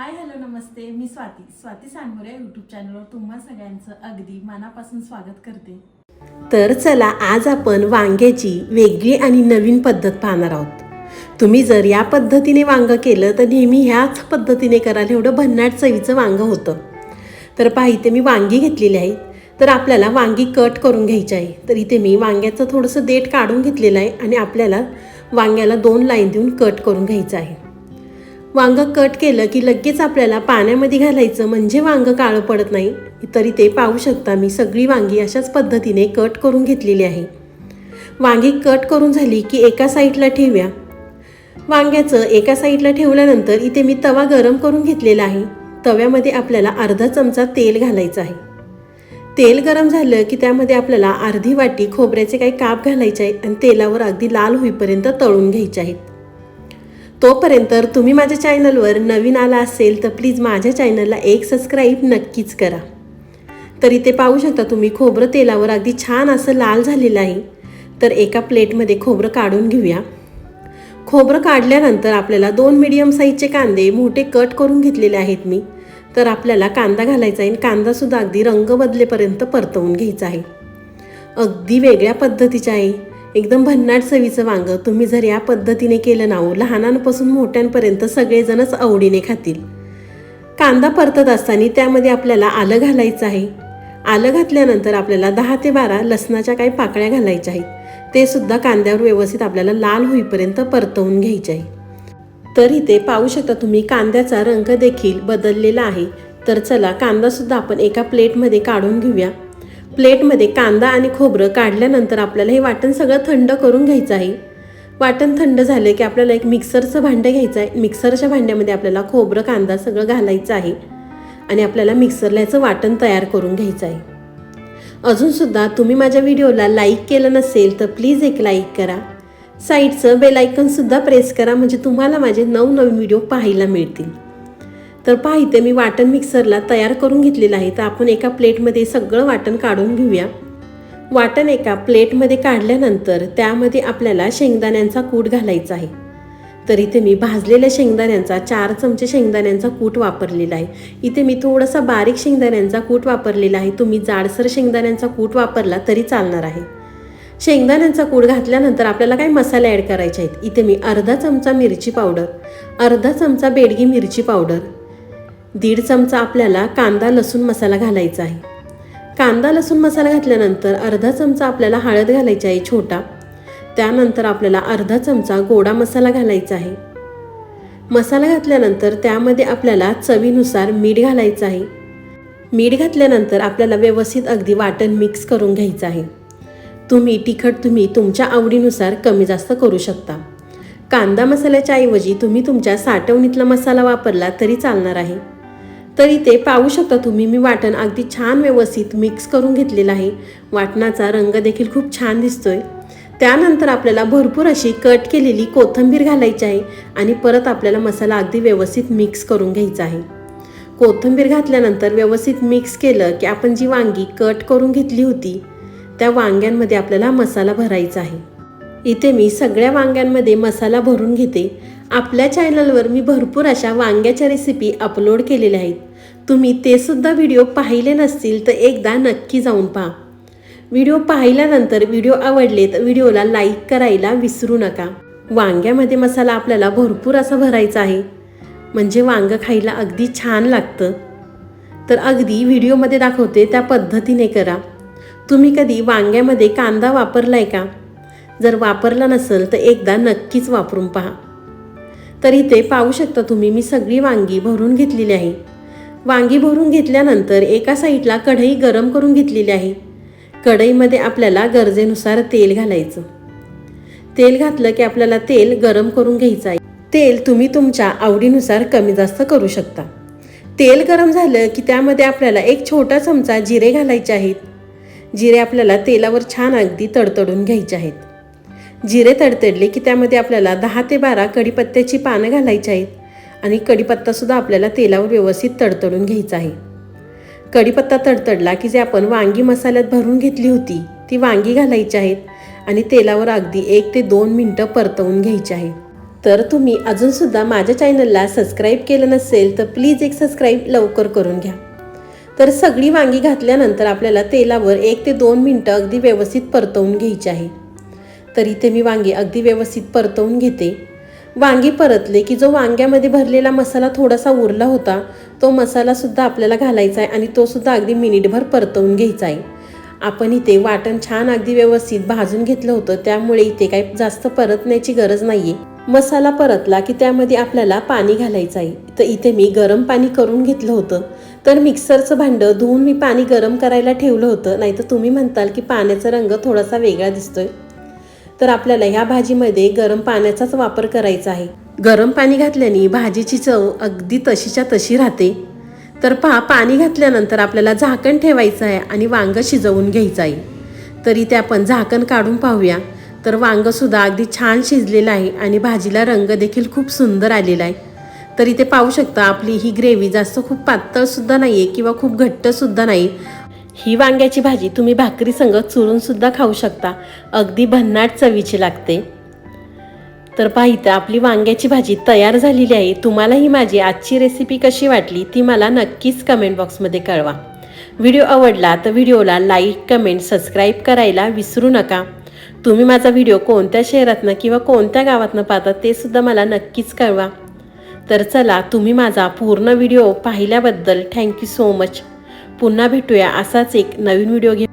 Hi hello namaste. मी Swati. Swati Sangore YouTube चॅनलवर तुम्हा सगळ्यांचं अगदी मनापासून स्वागत करते. तर चला आज आपण वांग्याची वेगळी आणि नवीन पद्धत पाहणार आहोत. तुम्ही जर या पद्धतीने वांगं केलं तर नेहमी ह्याच पद्धतीने कराल. एवढं भन्नाट चवीचं वांगं होतं. तर पहा इथे मी वांगी घेतलेली आहे. तर आपल्याला वांगी कट करून घ्यायची आहे. तर इथे मी वांग्याचं थोडंसं देठ काढून घेतलेलं आहे आणि आपल्याला वांग्याला दोन लाईन देऊन कट करून घ्यायचं आहे. वांगं कट केलं की लगेच आपल्याला पाण्यामध्ये घालायचं म्हणजे वांगं काळं पडत नाही. तरी ते पाहू शकता मी सगळी वांगी अशाच पद्धतीने कट करून घेतलेली आहे. वांगी कट करून झाली की एका साईडला ठेवूया. वांग्याचं एका साईडला ठेवल्यानंतर इथे मी तवा गरम करून घेतलेला आहे. तव्यामध्ये आपल्याला अर्धा चमचा तेल घालायचं आहे. तेल गरम झालं की त्यामध्ये आपल्याला अर्धी वाटी खोबऱ्याचे काही काप घालायचे आहेत आणि तेलावर अगदी लाल होईपर्यंत तळून घ्यायचे आहेत. तोपर्यंत तुम्ही माझ्या चॅनलवर नवीन आला असेल तर प्लीज माझ्या चॅनलला एक सबस्क्राईब नक्कीच करा. तर इथे पाहू शकता तुम्ही खोबरं तेलावर अगदी छान असं लाल झालेलं आहे. तर एका प्लेटमध्ये खोबरं काढून घेऊया. खोबरं काढल्यानंतर आपल्याला दोन मिडियम साईजचे कांदे मोठे कट करून घेतलेले आहेत मी. तर आपल्याला कांदा घालायचा आहे आणि कांदासुद्धा अगदी रंग बदलेपर्यंत परतवून घ्यायचा आहे. अगदी वेगळ्या पद्धतीचा आहे. एकदम भन्नाट चवीचं वांगं तुम्ही जर या पद्धतीने केलं ना हो लहानांपासून मोठ्यांपर्यंत सगळेजणच आवडीने खातील. कांदा परतत असताना त्यामध्ये आपल्याला आलं घालायचं आहे. आलं घातल्यानंतर आपल्याला दहा ते बारा लसणाच्या काही पाकळ्या घालायच्या आहेत. ते सुद्धा कांद्यावर व्यवस्थित आपल्याला लाल होईपर्यंत परतवून घ्यायचे आहे. तर इथे पाहू शकता तुम्ही कांद्याचा रंग देखील बदललेला आहे. तर चला कांदासुद्धा आपण एका प्लेटमध्ये काढून घेऊया. प्लेटमध्ये कांदा आणि खोबरं काढल्यानंतर आपल्याला हे वाटण सगळं थंड करून घ्यायचं आहे. वाटण थंड झालं की आपल्याला एक मिक्सरचं भांडं घ्यायचं आहे. मिक्सरच्या भांड्यामध्ये आपल्याला खोबरं कांदा सगळं घालायचं आहे आणि आपल्याला मिक्सरला याचं वाटण तयार करून घ्यायचं आहे. अजूनसुद्धा तुम्ही माझ्या व्हिडिओला लाईक केलं नसेल तर प्लीज एक लाईक करा. साईडचं बेलायकनसुद्धा प्रेस करा म्हणजे तुम्हाला माझे नवनवीन व्हिडिओ पाहायला मिळतील. तर पहा इथे मी वाटण मिक्सरला तयार करून घेतलेलं आहे. तर आपण एका प्लेटमध्ये सगळं वाटण काढून घेऊया. वाटण एका प्लेटमध्ये काढल्यानंतर त्यामध्ये आपल्याला शेंगदाण्यांचा कूट घालायचा आहे. तर इथे मी भाजलेल्या शेंगदाण्यांचा चार चमचे शेंगदाण्यांचा कूट वापरलेला आहे. इथे मी थोडासा बारीक शेंगदाण्यांचा कूट वापरलेला आहे. तुम्ही जाडसर शेंगदाण्यांचा कूट वापरला तरी चालणार आहे. शेंगदाण्यांचा कूट घातल्यानंतर आपल्याला काही मसाले ॲड करायचे आहेत? इथे मी अर्धा चमचा मिरची पावडर अर्धा चमचा बेडगी मिरची पावडर दीड चमचा आपल्याला कांदा लसूण मसाला घालायचा आहे. कांदा लसूण मसाला घातल्यानंतर अर्धा चमचा आपल्याला हळद घालायची आहे छोटा. त्यानंतर आपल्याला अर्धा चमचा गोडा मसाला घालायचा आहे. मसाला घातल्यानंतर त्यामध्ये आपल्याला चवीनुसार मीठ घालायचं आहे. मीठ घातल्यानंतर आपल्याला व्यवस्थित अगदी वाटण मिक्स करून घ्यायचं आहे. तुम्ही तिखट तुम्ही तुमच्या आवडीनुसार कमी जास्त करू शकता. कांदा मसाल्याच्या ऐवजी तुम्ही तुमच्या साठवणीतला मसाला वापरला तरी चालणार आहे. तर इथे पाहू शकता तुम्ही. मी वाटण अगदी छान व्यवस्थित मिक्स करून घेतलेलं आहे. वाटणाचा रंग देखील खूप छान दिसतोय. त्यानंतर आपल्याला भरपूर अशी कट केलेली कोथिंबीर घालायची आहे आणि परत आपल्याला मसाला अगदी व्यवस्थित मिक्स करून घ्यायचा आहे. कोथिंबीर घातल्यानंतर व्यवस्थित मिक्स केलं की आपण जी वांगी कट करून घेतली होती त्या वांग्यांमध्ये आपल्याला मसाला भरायचा आहे. इथे मी सगळ्या वांग्यांमध्ये मसाला भरून घेते. आपल्या चॅनलवर मी भरपूर अशा वांग्याच्या रेसिपी अपलोड केलेल्या आहेत. तुम्ही ते सुद्धा व्हिडिओ पाहिले नसतील तर एकदा नक्की जाऊन पहा. व्हिडिओ पाहिल्यानंतर व्हिडिओ आवडले तर व्हिडिओला लाईक करायला विसरू नका. वांग्यामध्ये मसाला आपल्याला भरपूर असा भरायचा आहे. म्हणजे वांगं खायला अगदी छान लागतं. तर अगदी व्हिडिओमध्ये दाखवते त्या पद्धतीने करा. तुम्ही कधी वांग्यामध्ये कांदा वापरलाय का? जर वापरला नसेल तर एकदा नक्कीच वापरून पहा. तर इथे पाहू शकता तुम्ही मी सगळी वांगी भरून घेतलेली आहे. वांगी भरून घेतल्यानंतर एका साईडला कढई गरम करून घेतलेली आहे. कढईमध्ये आपल्याला गरजेनुसार तेल घालायचं. तेल घातलं की आपल्याला तेल गरम करून घ्यायचं आहे. तेल तुम्ही तुमच्या आवडीनुसार कमी जास्त करू शकता. तेल गरम झालं की त्यामध्ये आपल्याला एक छोटा चमचा जिरे घालायचे आहेत. जिरे आपल्याला तेलावर छान अगदी तडतडून घ्यायचे आहेत. जिरे तडतडले की त्यामध्ये आपल्याला दहा ते बारा कढीपत्त्याची पानं घालायची आहेत आणि कढीपत्तासुद्धा आपल्याला तेलावर व्यवस्थित तडतडून घ्यायचा आहे. कढीपत्ता तडतडला की जे आपण वांगी मसाल्यात भरून घेतली होती ती वांगी घालायची आहेत आणि तेलावर अगदी एक ते दोन मिनटं परतवून घ्यायची आहे. तर तुम्ही अजूनसुद्धा माझ्या चॅनलला सबस्क्राईब केलं नसेल तर प्लीज एक सबस्क्राईब लवकर करून घ्या. तर सगळी वांगी घातल्यानंतर आपल्याला तेलावर एक ते दोन मिनटं अगदी व्यवस्थित परतवून घ्यायची आहे. तर इथे मी वांगी अगदी व्यवस्थित परतवून घेते. वांगी परतले की जो वांग्यामध्ये भरलेला मसाला थोडासा उरला होता तो मसालासुद्धा आपल्याला घालायचा आहे आणि तोसुद्धा अगदी मिनिटभर परतवून घ्यायचा आहे. आपण इथे वाटण छान अगदी व्यवस्थित भाजून घेतलं होतं त्यामुळे इथे काही जास्त परतण्याची गरज नाही आहे मसाला परतला की त्यामध्ये आपल्याला पाणी घालायचं आहे. तर इथे मी गरम पाणी करून घेतलं होतं. तर मिक्सरचं भांडं धुवून मी पाणी गरम करायला ठेवलं होतं. नाहीतर तुम्ही म्हणताल की पाण्याचा रंग थोडासा वेगळा दिसतोय. तर आपल्याला ह्या भाजीमध्ये गरम पाण्याचाच वापर करायचा आहे. गरम पाणी घातल्याने भाजीची चव अगदी तशीच्या तशी राहते. तर पहा पाणी घातल्यानंतर आपल्याला झाकण ठेवायचं आहे आणि वांगं शिजवून घ्यायचं आहे. तरी ते आपण झाकण काढून पाहूया. तर वांगंसुद्धा अगदी छान शिजलेलं आहे आणि भाजीला रंग देखील खूप सुंदर आलेला आहे. तर इथे पाहू शकता आपली ही ग्रेव्ही जास्त खूप पातळसुद्धा नाही आहे किंवा खूप घट्टसुद्धा नाही. ही वांग्याची भाजी तुम्ही भाकरी संग चुरून सुद्धा खाऊ शकता. अगदी भन्नाट चवीची लागते. तर पाहितं आपली वांग्याची भाजी तयार झालेली आहे. तुम्हाला ही माझी आजची रेसिपी कशी वाटली ती मला नक्कीच कमेंट बॉक्समध्ये कळवा. व्हिडिओ आवडला तर व्हिडिओला लाईक कमेंट सबस्क्राईब करायला विसरू नका. तुम्ही माझा व्हिडिओ कोणत्या शहरातनं किंवा कोणत्या गावातनं पाहता ते सुद्धा मला नक्कीच कळवा. तर चला तुम्ही माझा पूर्ण व्हिडिओ पाहिल्याबद्दल थँक्यू सो मच पुन्हा भेटूया असाच एक नवीन व्हिडिओ घे